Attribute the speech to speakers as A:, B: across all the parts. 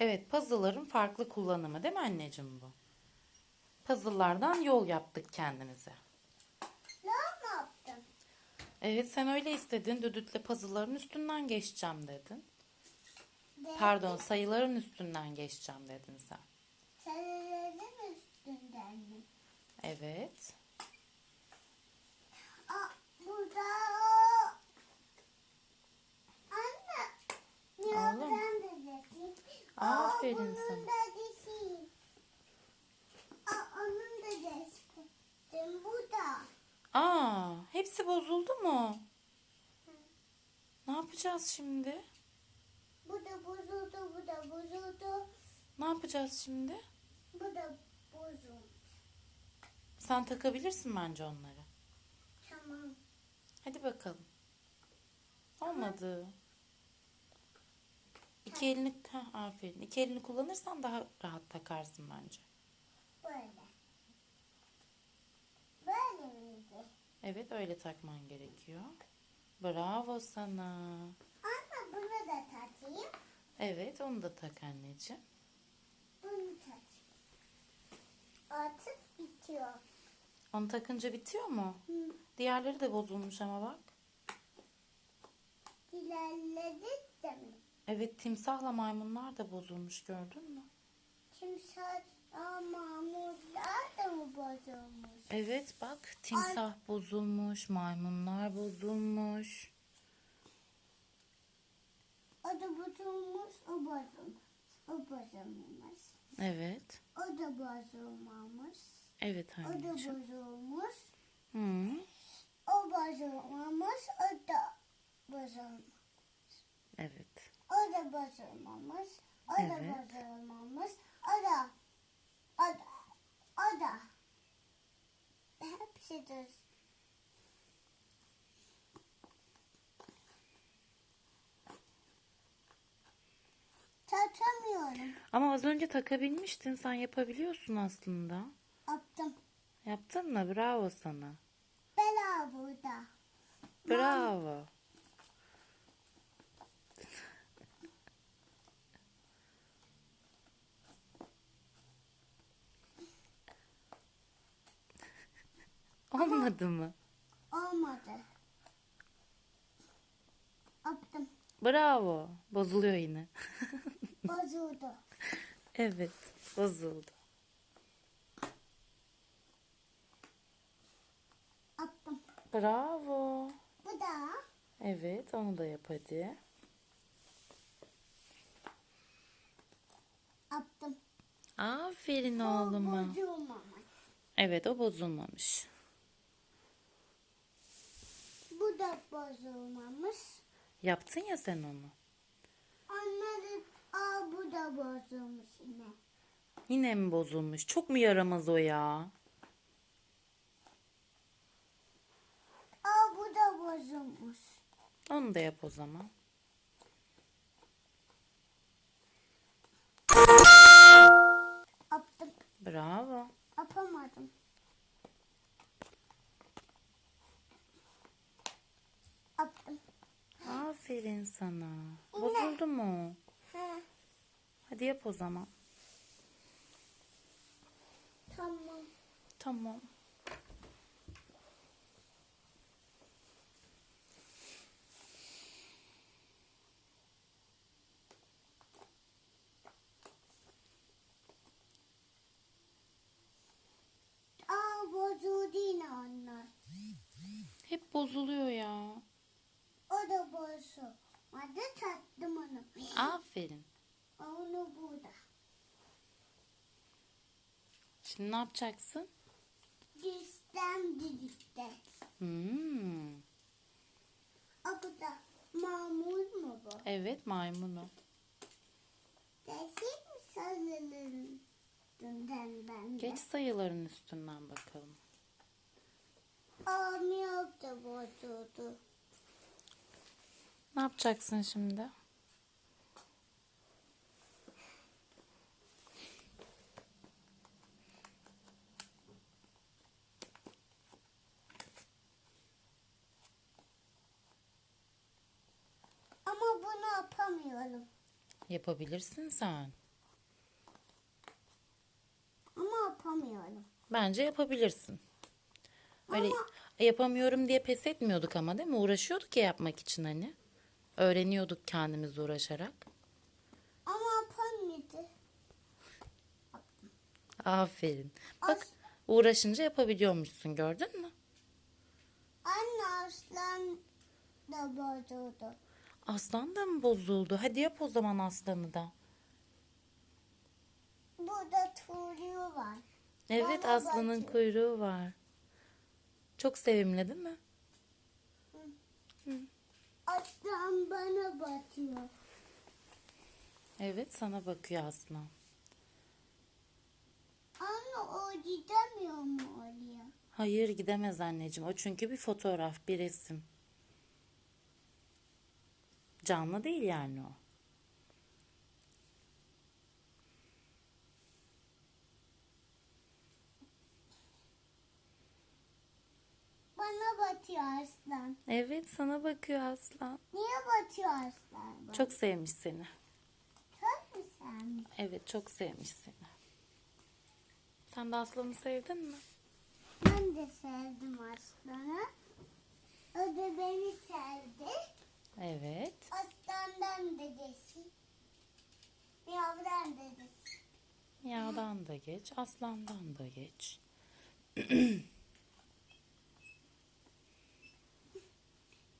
A: Evet, puzzle'ların farklı kullanımı değil mi anneciğim bu? Puzzle'lardan yol yaptık kendimize.
B: Ne yaptın?
A: Evet, sen öyle istedin. Düdütle puzzle'ların üstünden geçeceğim dedin.
B: De,
A: Pardon, sayıların üstünden geçeceğim dedin sen.
B: Sarıların üstünden mi?
A: Evet.
B: Aa, burada o. Anne. Ya
A: Oğlum.
B: ben de deseyim.
A: Aferin
B: Aa, bunun
A: sana.
B: da deseyim. Aa, onun da deseyim. Bu da.
A: Aa, hepsi bozuldu mu? Ne yapacağız şimdi?
B: Bu da bozuldu, bu da bozuldu.
A: Ne yapacağız şimdi?
B: Bu da bozuldu.
A: Sen takabilirsin bence onları.
B: Tamam.
A: Hadi bakalım. Olmadı. İki elini, Heh, aferin. İki elini kullanırsan daha rahat takarsın bence.
B: Böyle. Böyle miydi?
A: Evet öyle takman gerekiyor. Bravo sana.
B: Anne bunu da takayım.
A: Evet onu da tak anneciğim.
B: Bunu tak. Artık bitiyor.
A: Onu takınca bitiyor mu?
B: Hı.
A: Diğerleri de bozulmuş ama bak.
B: İlerledik de mi?
A: Evet timsahla maymunlar da bozulmuş gördün mü?
B: Timsah mamutlar da mı bozulmuş?
A: Evet bak timsah bozulmuş, maymunlar bozulmuş.
B: O da bozulmuş, o bozulmuş. O bozulmamış.
A: Evet.
B: O da bozulmamış.
A: Evet
B: O da
A: anneciğim.
B: bozulmuş.
A: Hı.
B: O bozulmamış. O da bozulmuş.
A: Evet.
B: O da bozulmamış. O da
A: Evet.
B: bozulmamış. O da. O da. O da. Hepsi de. Tatamıyorum.
A: Ama az önce takabilmiştin. Sen yapabiliyorsun aslında.
B: Attım.
A: Yaptın mı? Bravo sana.
B: Bela burada.
A: Bravo. Olmadı mı?
B: Olmadı. Attım.
A: Bravo. Bozuluyor yine.
B: Bozuldu.
A: evet, bozuldu.
B: Attım.
A: Bravo.
B: Bu da.
A: Evet, onu da yap hadi.
B: Attım.
A: Aferin
B: O
A: oğluma.
B: Bozulmamış.
A: Evet, o bozulmamış.
B: Bu da bozulmamış.
A: Yaptın ya sen onu.
B: Onları aa bu da bozulmuş yine.
A: Yine mi bozulmuş? Çok mu yaramaz o ya?
B: Aa bu da bozulmuş.
A: Onu da yap o zaman. Bravo.
B: Yapamadım. Attım.
A: Aferin sana. Bozuldu mu?
B: He,
A: Hadi yap o zaman.
B: tamam.
A: Tamam.
B: Aa bozuldu yine onlar.
A: Hep bozuluyor ya.
B: O da bozuldu. Hadi tattım onu.
A: Aferin.
B: Onu burada.
A: Şimdi ne yapacaksın?
B: Dizden dizikte.
A: Hmm.
B: O bu da mamul mu bu?
A: Evet maymunu.
B: Desik mi sarılırım? Dünden ben de.
A: Geç sayıların üstünden bakalım.
B: Aa miyav da bozuldu.
A: Ne yapacaksın şimdi? Yapabilirsin sen.
B: Ama yapamıyorum.
A: Bence yapabilirsin. Öyle
B: ama...
A: yapamıyorum diye pes etmiyorduk ama değil mi? Uğraşıyorduk ya yapmak için hani. Öğreniyorduk kendimiz uğraşarak.
B: Ama yapamıyordu.
A: Aferin. Bak
B: As...
A: uğraşınca yapabiliyormuşsun gördün mü?
B: Anne aslan da bozuyordu.
A: Aslan da mı bozuldu? Hadi yap o zaman aslanı da.
B: Burada kuyruğu var.
A: Evet
B: Bana
A: aslanın
B: bakıyor.
A: kuyruğu var. Çok sevimli değil mi?
B: Aslan bana batıyor.
A: Evet sana bakıyor aslan.
B: Anne o gidemiyor mu oraya?
A: Hayır gidemez anneciğim. O çünkü bir fotoğraf, bir resim. Canlı değil yani o.
B: Bana batıyor aslan.
A: Evet sana bakıyor aslan.
B: Niye batıyor aslan? bana?
A: Çok sevmiş seni.
B: Çok mu sen?
A: Evet çok sevmiş seni. Sen de aslanı sevdin mi?
B: Ben de sevdim aslanı. O da beni sevdi.
A: Evet.
B: Aslandan dedesi. Yavran dedesi.
A: Yağdan da geç, aslandan da geç.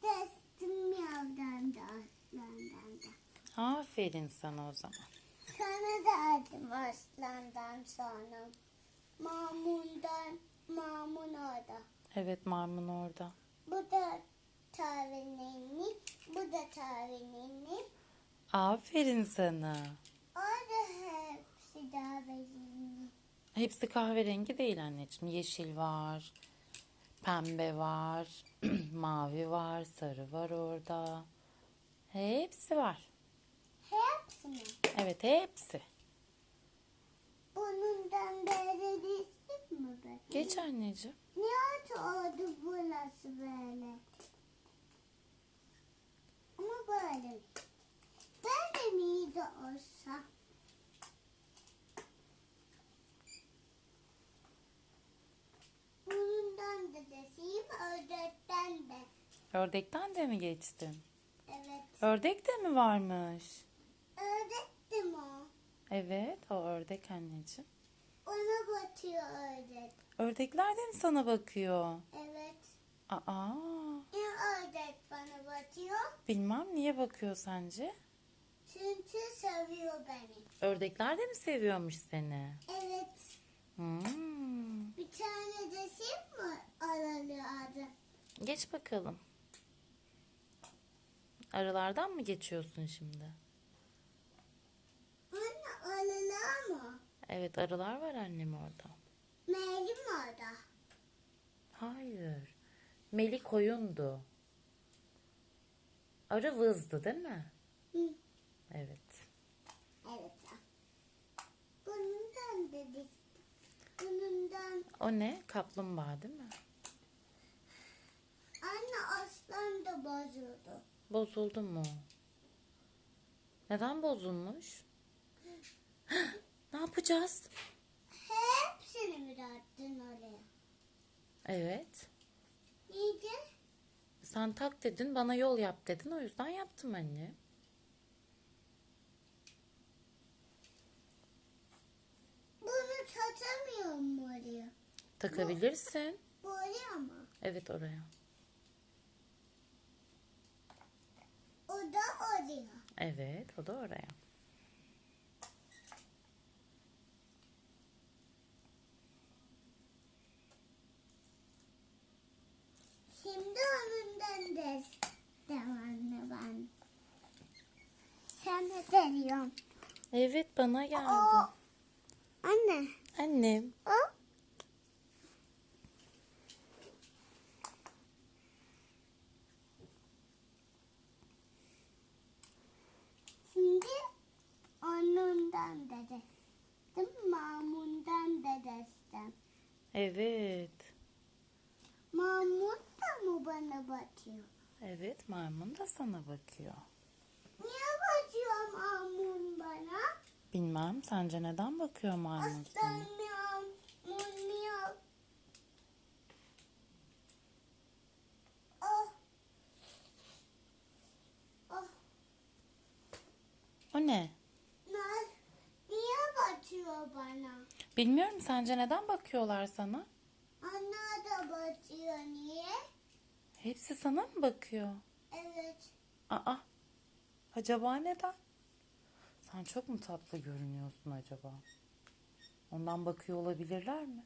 B: Testim yavran da aslandan da.
A: Aferin sana o zaman.
B: Sana da aldım aslandan sonra. Mamundan, mamun orada.
A: Evet maymun orada.
B: Bu da tavinini, bu da tavinini.
A: Aferin sana.
B: Orada hepsi tavinini.
A: Hepsi kahverengi değil anneciğim. Yeşil var, pembe var, mavi var, sarı var orada. Hepsi var.
B: Hepsi mi?
A: Evet hepsi.
B: Bundan beri değişik mi?
A: Geç anneciğim.
B: Niye oldu burası böyle? Ama böyle. Böyle miydi olsa? Bundan da deseyim, ördekten de.
A: Ördekten de mi geçtin?
B: Evet.
A: Ördek de mi varmış?
B: Ördektim o.
A: Evet o ördek anneciğim.
B: Ona batıyor ördek.
A: Ördekler de mi sana bakıyor?
B: Evet.
A: Aa,
B: Niye ördek bana batıyor?
A: bilmem niye bakıyor sence?
B: Çünkü seviyor beni.
A: Ördekler de mi seviyormuş seni?
B: Evet.
A: Hmm.
B: Bir tane deseyim mi aralı adı?
A: Geç bakalım. Aralardan mı geçiyorsun şimdi?
B: Anne aralı mı?
A: Evet arılar var annem orada.
B: Meyli mi orada?
A: Hayır. Meli koyundu. Arı vızdı değil mi?
B: Hı.
A: Evet.
B: Evet. Bundan dedik. Bundan
A: O ne? Kaplumbağa değil mi?
B: anne aslan da bozuldu.
A: Bozuldu mu? Neden bozulmuş? ne yapacağız?
B: Hepsini mi attın oraya?
A: Evet.
B: Neydi?
A: Sen tak dedin, bana yol yap dedin. O yüzden yaptım anne.
B: Bunu tatamıyor mu oraya?
A: Takabilirsin.
B: Bu oraya mı?
A: Evet oraya.
B: O da oraya.
A: Evet, o da oraya.
B: Şimdi onundan da devamlı ben. Sen de deniyorsun.
A: Evet, bana geldi.
B: O. Anne.
A: Annem.
B: O. Şimdi onundan dedi. Değil mi? Mamundan dedesinden.
A: Evet.
B: Mamun da mı bana batıyor?
A: Evet, maymun da sana bakıyor.
B: Niye batıyor mamun bana?
A: Bilmem, sence neden bakıyor maymun sana? Bilmiyorum sence neden bakıyorlar sana?
B: Anne da batıyor niye?
A: Hepsi sana mı bakıyor?
B: Evet.
A: Aa, acaba neden? Sen çok mu tatlı görünüyorsun acaba? Ondan bakıyor olabilirler mi?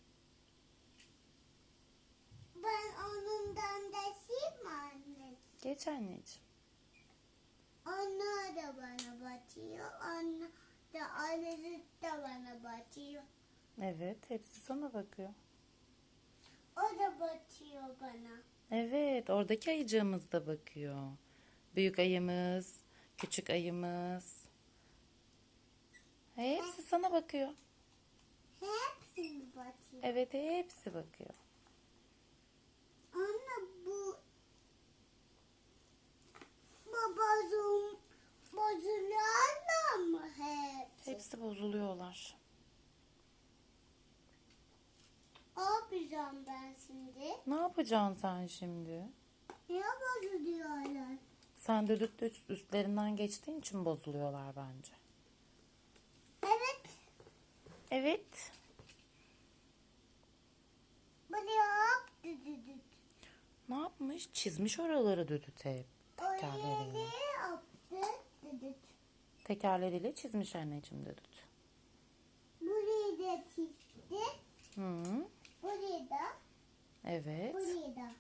B: Ben onundan deseyim mi anne?
A: Geç anneciğim.
B: Anne da bana batıyor. Anne de Alice da bana batıyor.
A: Evet, hepsi sana bakıyor.
B: O da batıyor bana.
A: Evet, oradaki ayıcığımız da bakıyor. Büyük ayımız, küçük ayımız. Hepsi sana bakıyor.
B: Hepsi mi batıyor?
A: Evet, hepsi bakıyor.
B: Anne bu babacığım bozuluyorlar mı hepsi?
A: Hepsi bozuluyorlar.
B: Ne yapacağım ben şimdi?
A: Ne yapacaksın sen şimdi?
B: Niye bozuluyorlar?
A: Sen düdük üst üstlerinden geçtiğin için bozuluyorlar bence.
B: Evet.
A: Evet.
B: Buraya hop düdüdük.
A: Ne yapmış? Çizmiş oraları düdüt hep.
B: Oraya
A: Tekerleriyle.
B: ne yaptı? Düdük.
A: Tekerleriyle çizmiş anneciğim düdüt.
B: Burayı da çizdi.
A: Hı. Evet.
B: Burayı da.